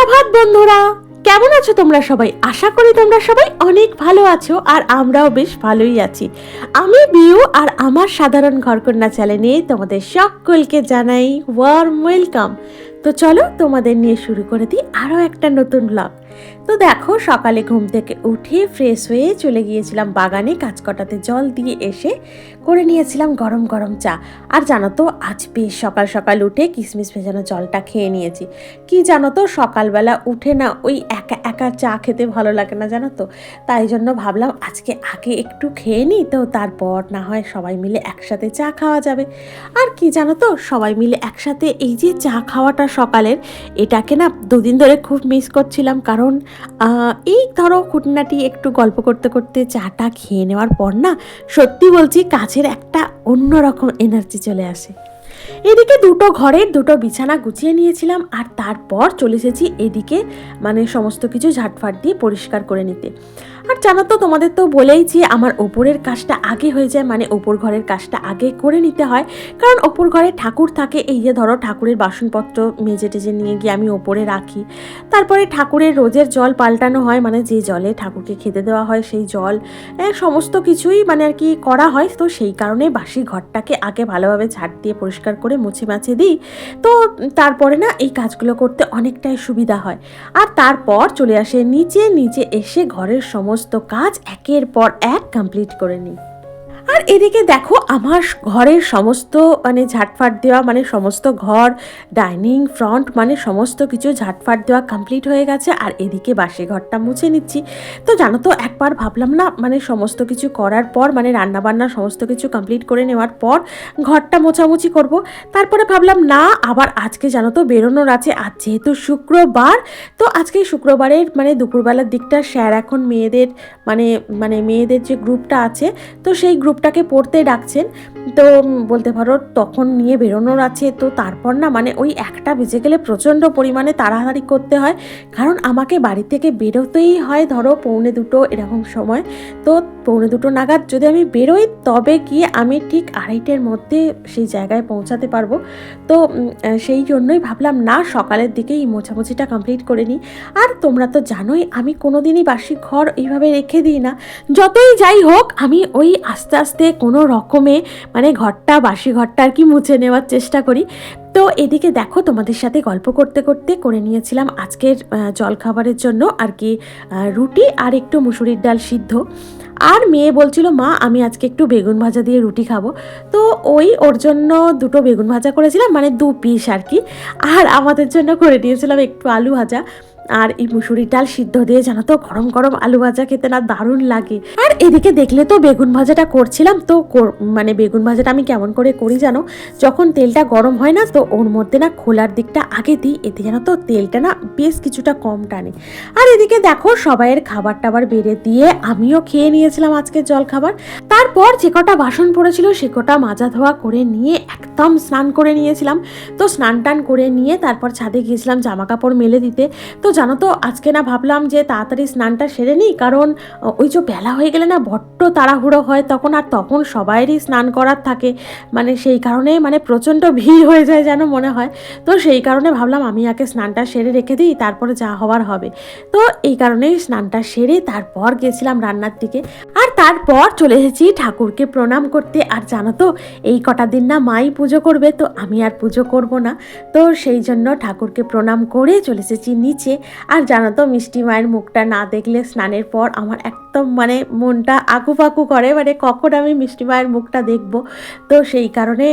সুপ্রভাত বন্ধুরা, কেমন আছো তোমরা সবাই? আশা করি তোমরা সবাই অনেক ভালো আছো আর আমরাও বেশ ভালোই আছি। আমি বিউ আর আমার সাধারণ ঘরকন্যা চ্যানেলে তোমাদের সকলকে জানাই ওয়ার্ম ওয়েলকাম তো চলো তোমাদের নিয়ে শুরু করে দিই আরও একটা নতুন ব্লগ তো দেখো, সকালে ঘুম থেকে উঠে ফ্রেশ হয়ে চলে গিয়েছিলাম বাগানে। কাজ কটাতে জল দিয়ে এসে করে নিয়েছিলাম গরম গরম চা। আর জানো তো, আজ বেশ সকাল সকাল উঠে কিশমিশ ভেজানো জলটা খেয়ে নিয়েছি। কি জানো তো, সকালবেলা উঠে না ওই একা একা চা খেতে ভালো লাগে না জানো তো? তাই জন্য ভাবলাম আজকে আগে একটু খেয়ে নিই তো, তারপর না হয় সবাই মিলে একসাথে চা খাওয়া যাবে। আর কি জানো তো, সবাই মিলে একসাথে এই যে চা খাওয়াটা সকালের, এটাকে না দুদিন ধরে খুব মিস করছিলাম। কারণ এই ধরো খুঁটনাটি একটু গল্প করতে করতে চাটা খেয়ে নেওয়ার পর না, সত্যি বলছি কাছের একটা অন্যরকম এনার্জি চলে আসে। এদিকে দুটো ঘরের দুটো বিছানা গুছিয়ে নিয়েছিলাম আর তারপর চলে এসেছি এদিকে মানে সমস্ত কিছু ঝাটফাট দিয়ে পরিষ্কার করে নিতে। আর জানো তো, তোমাদের তো বলেই যে আমার ওপরের কাজটা আগে হয়ে যায় মানে ওপর ঘরের কাজটা আগে করে নিতে হয়। কারণ ওপর ঘরে ঠাকুর থাকে, এই যে ধরো ঠাকুরের বাসনপত্র মেজে টেজে নিয়ে গিয়ে আমি ওপরে রাখি। তারপরে ঠাকুরের রোজের জল পাল্টানো হয় মানে যে জলে ঠাকুরকে খেতে দেওয়া হয় সেই জল সমস্ত কিছুই মানে আর কি করা হয়। তো সেই কারণে বাসি ঘরটাকে আগে ভালোভাবে ঝাড় দিয়ে পরিষ্কার করে মুছে মাছে দিই। তো তারপরে না, এই কাজগুলো করতে অনেকটাই সুবিধা হয়। আর তারপর চলে আসে, নিচে নিচে এসে ঘরের সমস্ত কাজ একের পর এক কমপ্লিট করে নিই। আর এদিকে দেখো, আমার ঘরের সমস্ত মানে ঝাটফাট দেওয়া মানে সমস্ত ঘর, ডাইনিং, ফ্রন্ট মানে সমস্ত কিছু ঝাটফাট দেওয়া কমপ্লিট হয়ে গেছে। আর এদিকে বাসে ঘরটা মুছে নিচ্ছি। তো জানো তো, একবার ভাবলাম না মানে সমস্ত কিছু করার পর মানে রান্নাবান্না সমস্ত কিছু কমপ্লিট করে নেওয়ার পর, ঘরটা মোছামুছি করব। তারপরে ভাবলাম, না, আবার আজকে জানো তো বেরোনোর আছে। আজ যেহেতু শুক্রবার, তো আজকে শুক্রবারের মানে দুপুরবেলার দিকটা স্যার এখন মেয়েদের মানে মানে মেয়েদের যে গ্রুপটা আছে, তো সেই গ্রুপটাকে পড়তে ডাকছেন, তো বলতে পারো তখন নিয়ে বেরোনোর আছে, তো তারপর না মানে ওই একটা বেজে গেলে প্রচণ্ড পরিমাণে তাড়াতাড়ি করতে হয়। কারণ আমাকে বাড়ি থেকে বেরোতেই হয় ধরো পৌনে দুটো এরকম সময়। তো পৌনে দুটো নাগাদ যদি আমি বেরোই তবে গিয়ে আমি ঠিক আড়াইটের মধ্যে সেই জায়গায় পৌঁছাতে পারব। তো সেই জন্যই ভাবলাম না সকালের দিকেই মোছামুছিটা কমপ্লিট করে নিই। আর তোমরা তো জানোই আমি কোনোদিনই বাসি ঘর এইভাবে রেখে দিই না। যতই যাই হোক আমি ওই আস্তে আস্তে কোনো রকমে মানে ঘরটা, বাসি ঘরটা আর কি মুছে নেওয়ার চেষ্টা করি। তো এদিকে দেখো তোমাদের সাথে গল্প করতে করতে করে নিয়েছিলাম আজকের জলখাবারের জন্য আর কি রুটি আর একটু মুসুরির ডাল সিদ্ধ। আর মেয়ে বলছিল, মা, আমি আজকে একটু বেগুন ভাজা দিয়ে রুটি খাব। তো ওই ওর জন্য দুটো বেগুন ভাজা করেছিলাম মানে দু পিস আর কি। আর আমাদের জন্য করে দিয়েছিলাম একটু আলু ভাজা। আর এই মুসুরির ডাল সিদ্ধ দিয়ে জানো তো, গরম গরম আলু ভাজা খেতে না দারুণ লাগে। আর এদিকে দেখলে তো বেগুন ভাজাটা করছিলাম, তো মানে বেগুন ভাজাটা আমি কেমন করে করি জানো? যখন তেলটা গরম হয় না, তো ওর মধ্যে না খোলার দিকটা আগে দিই, এতে জানো তো তেলটা না বেশ কিছুটা কম টানে। আর এদিকে দেখো, সবাইয়ের খাবার টাবার বেড়ে দিয়ে আমিও খেয়ে নিয়েছিলাম আজকে জল খাবার তারপর যে কটা বাসন পড়েছিল, সে কটা মাজা ধোয়া করে নিয়ে একদম স্নান করে নিয়েছিলাম। তো স্নান টান করে নিয়ে তারপর ছাদে গিয়েছিলাম জামা কাপড় মেলে দিতে। তো জানো তো, আজকে না ভাবলাম যে তাড়াতাড়ি স্নানটা সেরে নিই, কারণ ওই যে বেলা হয়ে গেলে না বড্ড তাড়াহুড়ো হয়, তখন আর তখন সবাইরই স্নান করার থাকে। মানে সেই কারণে মানে প্রচণ্ড ভিড় হয়ে যায় যেন মনে হয়। তো সেই কারণে ভাবলাম আমি আগে স্নানটা সেরে রেখে দিই, তারপরে যা হওয়ার হবে। তো এই কারণেই স্নানটা সেরে তারপর গেছিলাম রান্নার দিকে। আর তারপর চলে এসেছি ঠাকুরকে প্রণাম করতে। আর জানো তো, এই কটা দিন না মাই পুজো করবে, তো আমি আর পুজো করব না। তো সেই জন্য ঠাকুরকে প্রণাম করে চলে এসেছি নিচে। আর জানো তো, মিষ্টি মায়ের মুখটা না দেখলে স্নানের পর আমার একদম মানে মনটা আকুপাকু করে মানে কখন আমি মিষ্টি মায়ের মুখটা দেখব। তো সেই কারণে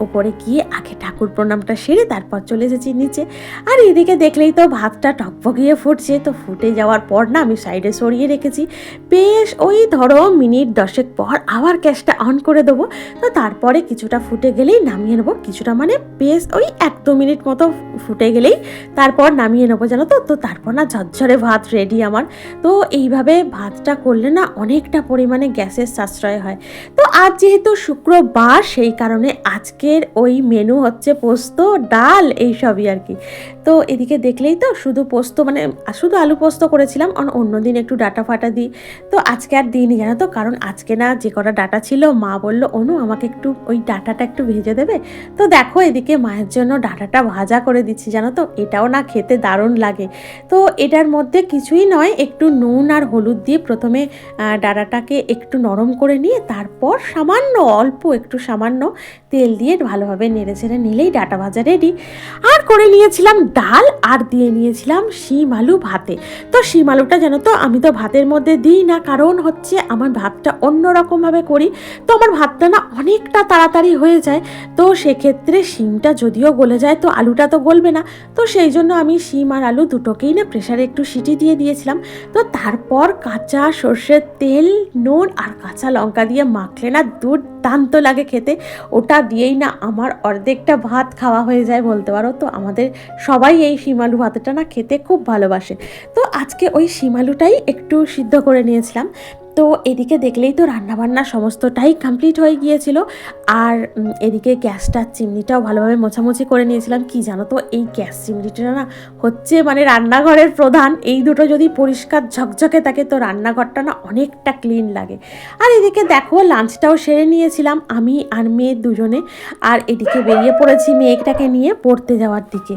ওপরে গিয়ে আগে ঠাকুর প্রণামটা সেরে তারপর চলে এসেছি নিচে। আর এদিকে দেখলেই তো ভাতটা টকবগিয়ে ফুটছে। তো ফুটে যাওয়ার পর না আমি সাইডে সরিয়ে রেখেছি। বেশ, ওই ধরো মিনিট দশেক পর আবার গ্যাসটা অন করে দেবো। তো তারপরে কিছুটা ফুটে গেলেই নামিয়ে নেব। কিছুটা মানে বেশ, ওই এক দু মিনিট মতো ফুটে গেলেই তারপর নামিয়ে নেব, জানো তো? তো তারপর না ঝরঝরে ভাত রেডি আমার। তো এইভাবে ভাতটা করলে না অনেকটা পরিমাণে গ্যাসের সাশ্রয় হয়। তো আজ যেহেতু শুক্রবার, সেই কারণে আজকের ওই মেনু হচ্ছে হচ্ছে পোস্ত, ডাল, এইসবই আর কি। তো এদিকে দেখলেই তো শুধু পোস্ত মানে শুধু আলু পোস্ত করেছিলাম অন- অন্যদিন একটু ডাটা ফাটা দিই। তো আজকে আর দিইনি, জানো তো? কারণ আজকে না যে কটা ডাটা ছিল, মা বলল, অনু, আমাকে একটু ওই ডাটাটা একটু ভেজে দেবে? তো দেখো এদিকে মায়ের জন্য ডাটাটা ভাজা করে দিচ্ছি, জানো তো? এটাও না খেতে দারুণ লাগে। তো এটার মধ্যে কিছুই নয়, একটু নুন আর হলুদ দিয়ে প্রথমে ডাটাটাকে একটু নরম করে নিয়ে, তারপর সামান্য, অল্প একটু সামান্য তেল দিয়ে ভালোভাবে নেড়ে ছেড়ে নিলেই ডাটা ভাজা রেডি আর করে নিয়েছিলাম ডাল আর দিয়ে নিয়েছিলাম শিম আলু ভাতে। তো শিম আলুটা জানো তো, আমি তো ভাতের মধ্যে দিই না, কারণ হচ্ছে আমার ভাতটা অন্যরকমভাবে করি। তো আমার ভাতটা না অনেকটা তাড়াতাড়ি হয়ে যায়। তো সেক্ষেত্রে শিমটা যদিও গলে যায়, তো আলুটা তো গলবে না। তো সেই জন্য আমি শিম আর আলু দুটোকেই না প্রেশারে একটু সিটি দিয়ে দিয়েছিলাম। তো তারপর কাঁচা সর্ষের তেল, নুন আর কাঁচা লঙ্কা দিয়ে মাখলে না দুর্দান্ত লাগে খেতে। ওটা দিয়েই না আমার অর্ধেকটা ভাত খাওয়া হয়ে যায় বলতে পারো। তো আমাদের সবাই এই শিমালু ভাতটা না খেতে খুব ভালোবাসে। তো আজকে ওই শিমালুটাই একটু সিদ্ধ করে নিয়েছিলাম। তো এদিকে দেখলেই তো রান্নাবান্না সমস্তটাই কমপ্লিট হয়ে গিয়েছিল। আর এদিকে গ্যাসটা চিমনিটাও ভালোভাবে মোছামুছি করে নিয়েছিলাম। কি জানো তো, এই গ্যাস চিমনিটা না হচ্ছে মানে রান্নাঘরের প্রধান। এই দুটো যদি পরিষ্কার ঝকঝকে থাকে তো রান্নাঘরটা না অনেকটা ক্লিন লাগে। আর এদিকে দেখো লাঞ্চটাও সেরে নিয়েছিলাম আমি আর মেয়ে দুজনে। আর এদিকে বেরিয়ে পড়েছি মেয়েটাকে নিয়ে পড়তে যাওয়ার দিকে।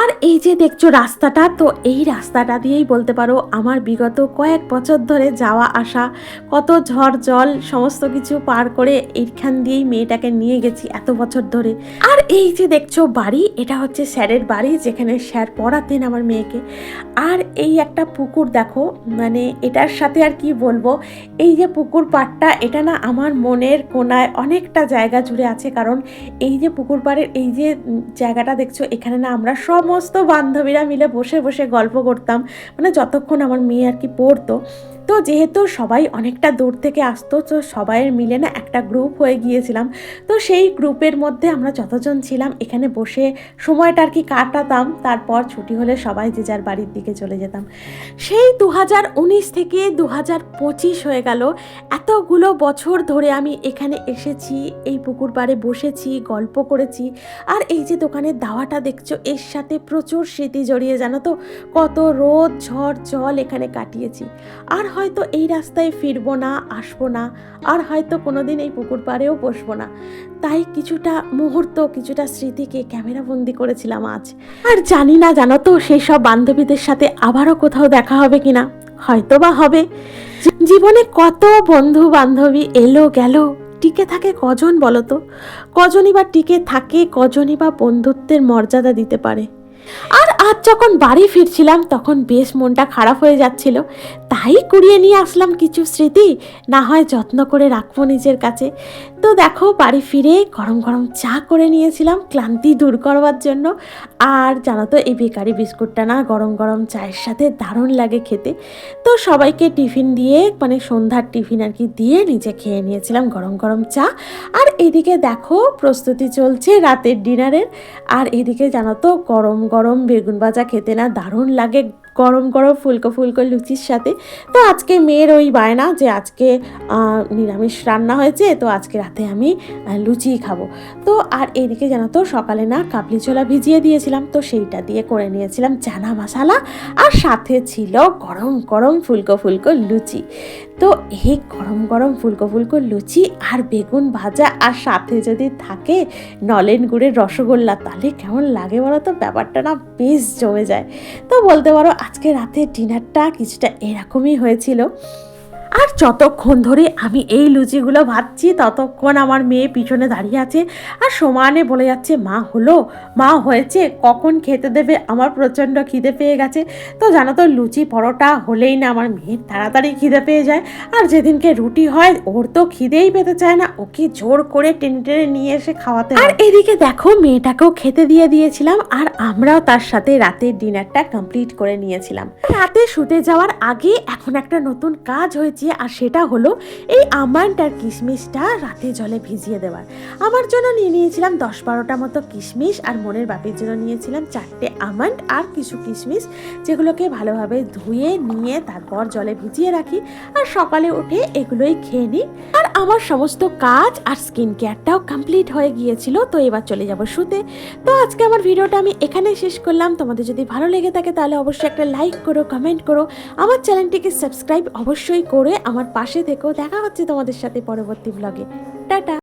আর এই যে দেখছ রাস্তাটা, তো এই রাস্তাটা দিয়েই বলতে পারো আমার বিগত কয়েক বছর ধরে যাওয়া আসা, কত ঝড় জল সমস্ত কিছু পার করে এইখান দিয়েই মেয়েটাকে নিয়ে গেছি এত বছর ধরে। আর এই যে দেখছ বাড়ি, এটা হচ্ছে স্যারের বাড়ি যেখানে স্যার পড়াতেন আমার মেয়েকে। আর এই একটা পুকুর দেখো মানে এটার সাথে আর কি বলব, এই যে পুকুর পাড়টা, এটা না আমার মনের কোনায় অনেকটা জায়গা জুড়ে আছে। কারণ এই যে পুকুর পাড়ের এই যে জায়গাটা দেখছ, এখানে না আমরা সমস্ত বান্ধবীরা মিলে বসে বসে গল্প করতাম। মানে যতক্ষণ আমার মেয়ে আর কি পড়তো তো যেহেতু সবাই অনেকটা দূর থেকে আসতো, তো সবাইয়ের মিলে না একটা গ্রুপ হয়ে গিয়েছিলাম। তো সেই গ্রুপের মধ্যে আমরা যতজন ছিলাম, এখানে বসে সময়টা আর কি কাটাতাম। তারপর ছুটি হলে সবাই যে যার বাড়ির দিকে চলে যেতাম। সেই দু হাজার উনিশ থেকে দু হাজার পঁচিশ হয়ে গেল। এতগুলো বছর ধরে আমি এখানে এসেছি, এই পুকুর পাড়ে বসেছি, গল্প করেছি। আর এই যে দোকানের দাওয়াটা দেখছ, এর সাথে প্রচুর স্মৃতি জড়িয়ে, জানো তো? কত রোদ, ঝড়, জল এখানে কাটিয়েছি। আর হয়তো এই রাস্তায় ফিরবো না, আসব না, আর হয়তো কোনোদিন এই পুকুর পাড়েও বসবো না। তাই কিছুটা মুহূর্ত, কিছুটা স্মৃতিকে ক্যামেরা বন্দি করেছিলাম আজ। আর জানি না, জানো তো, সেই সব বান্ধবীদের সাথে আবারও কোথাও দেখা হবে কিনা? হয়তো বা হবে। জীবনে কত বন্ধু বান্ধবী এলো, গেল, টিকে থাকে কজন বলো তো? কজনই বা টিকে থাকে, কজনই বা বন্ধুত্বের মর্যাদা দিতে পারে। আর আজ যখন বাড়ি ফিরছিলাম, তখন বেশ মনটা খারাপ হয়ে যাচ্ছিল। তাই কুড়িয়ে নিয়ে আসলাম কিছু স্মৃতি, না হয় যত্ন করে রাখব নিজের কাছে। তো দেখো, বাড়ি ফিরে গরম গরম চা করে নিয়েছিলাম, ক্লান্তি দূর করবার জন্য। আর জানো তো, এই বেকারি বিস্কুটটা না গরম গরম চায়ের সাথে দারুণ লাগে খেতে। তো সবাইকে টিফিন দিয়ে মানে সন্ধ্যার টিফিন আর কি দিয়ে নিজে খেয়ে নিয়েছিলাম গরম গরম চা। আর এদিকে দেখো, প্রস্তুতি চলছে রাতের ডিনারের। আর এদিকে জানো তো, গরম গরম বেগুন ভাজা খেতে না দারুণ লাগে গরম গরম ফুলকো ফুলকো লুচির সাথে। তো আজকে মেয়ের ওই বায়না যে আজকে নিরামিষ রান্না হয়েছে, তো আজকে রাতে আমি আহ, লুচিই খাব। তো আর এদিকে জানো তো সকালে না কাবলি ছোলা ভিজিয়ে দিয়েছিলাম তো সেইটা দিয়ে করে নিয়েছিলাম চানা মশালা আর সাথে ছিল গরম গরম ফুলকো ফুলকো লুচি। তো এই গরম গরম ফুলকো ফুলকো লুচি আর বেগুন ভাজা আর সাথে যদি থাকে নলেন গুড়ের রসগোল্লা তাহলে কেমন লাগে বলো তো? ব্যাপারটা না বেশ জমে যায়। তো বলতে পারো আজকে রাতে ডিনারটা কিছুটা এরকমই হয়েছিল। আর যতক্ষণ ধরে আমি এই লুচিগুলো ভাজছি, ততক্ষণ আমার মেয়ে পিছনে দাঁড়িয়ে আছে আর সমানে বলে যাচ্ছে, মা হলো, মা হয়েছে, কখন খেতে দেবে? আমার প্রচণ্ড খিদে পেয়ে গেছে। তো জানো তো, লুচি পরোটা হলেই না আমার মেয়ের তাড়াতাড়ি খিদে পেয়ে যায়। আর যেদিনকে রুটি হয়, ওর তো খিদেই পেতে চায় না। ওকে জোর করে টেনে টেনে নিয়ে এসে খাওয়াতে। আর এদিকে দেখো, মেয়েটাকেও খেতে দিয়ে দিয়েছিলাম আর আমরাও তার সাথে রাতের ডিনারটা কমপ্লিট করে নিয়েছিলাম। রাতে শুতে যাওয়ার আগে এখন একটা নতুন কাজ হয়েছে। নিয়েছি আর সেটা হলো এই আমন্ড আর কিশমিশটা রাতে জলে ভিজিয়ে দেওয়ার। আমার জন্য নিয়ে নিয়েছিলাম দশ বারোটা মতো কিশমিশ, আর মনের বাপের জন্য নিয়েছিলাম চারটে আমন্ড আর কিছু কিশমিশ, যেগুলোকে ভালোভাবে ধুয়ে, নিয়ে তারপর জলে ভিজিয়ে রাখি, আর সকালে উঠে এগুলোই খেয়ে নিই। আর আমার সমস্ত কাজ আর স্কিন কেয়ারটাও কমপ্লিট হয়ে গিয়েছিল, তো এবার চলে যাব শুতে। তো আজকে আমার ভিডিওটা আমি এখানে শেষ করলাম। তোমাদের যদি ভালো লেগে থাকে তাহলে অবশ্যই একটা লাইক করো, কমেন্ট করো। আমার চ্যানেলটিকে সাবস্ক্রাইব অবশ্যই করে আমার পাশে থেকেও দেখা হচ্ছে তোমাদের সাথে পরবর্তী ব্লগে টাটা!